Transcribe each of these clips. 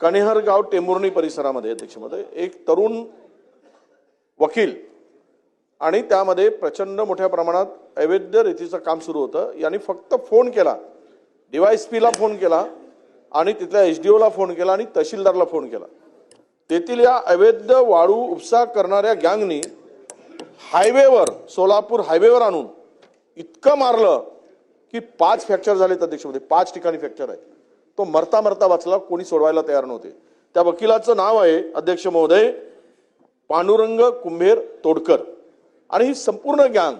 कणेहर गाव टेंभुर्णी परिसरामध्ये अध्यक्षमध्ये एक तरुण वकील आणि त्यामध्ये प्रचंड मोठ्या प्रमाणात अवैध रीतीचं काम सुरू होतं. यांनी फक्त फोन केला. डीवायएसपीला फोन केला आणि तिथल्या एच डी ओला फोन केला आणि तहसीलदारला फोन केला. तेथील या अवैध वाळू उपसा करणाऱ्या गँगनी हायवेवर सोलापूर हायवेवर आणून इतकं मारलं की पाच फ्रॅक्चर झालेत अध्यक्षमध्ये पाच ठिकाणी फ्रॅक्चर आहे तो मरता मरता वाचला कोणी सोडवायला तयार नव्हते. त्या वकिलाचं नाव आहे अध्यक्ष महोदय पांडुरंग कुंभेर तोडकर. आणि ही संपूर्ण गँग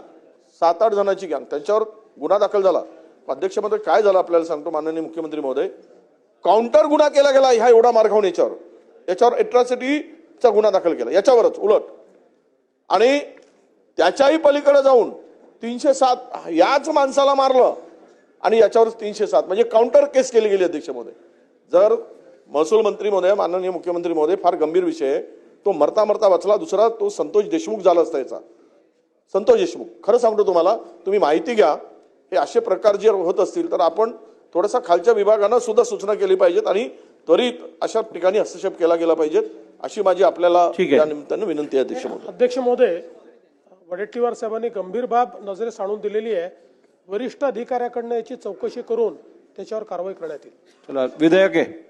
सात आठ जणांची गँग त्यांच्यावर गुन्हा दाखल झाला. अध्यक्षमध्ये काय झालं आपल्याला सांगतो माननीय मुख्यमंत्री महोदय? काउंटर गुन्हा केला गेला ह्या एवढा मार याच्यावर. याच्यावर एट्रॉसिटीचा गुन्हा दाखल केला. याच्यावरच उलट. आणि त्याच्याही पलीकडे जाऊन तीनशे सात याच माणसाला मारलं. आणि याच्यावर तीनशे सात. म्हणजे काउंटर केस केली गेली अध्यक्ष महोदय जर महसूल मंत्री महोदय माननीय मुख्यमंत्री महोदय फार गंभीर विषय आहे. तो मरता मरता वाचला दुसरा तो संतोष देशमुख झाला असता याचा. संतोष देशमुख. खरं सांगतो तुम्हाला तुम्ही माहिती घ्या. हे असे प्रकार जे होत असतील तर आपण थोडासा खालच्या विभागानं सुद्धा सूचना केली पाहिजेत आणि त्वरित अशा ठिकाणी हस्तक्षेप केला गेला पाहिजेत अशी माझी आपल्याला ठीक आहे. या निमित्तानं विनंती आहे अध्यक्ष महोदय. अध्यक्ष महोदय वडेट्टीवार साहेबांनी गंभीर बाब नजरेस आणून दिलेली आहे. वरिष्ठ अधिकाऱ्याकडनं याची चौकशी करून त्याच्यावर कारवाई करण्यात येईल. चला विधेयक आहे.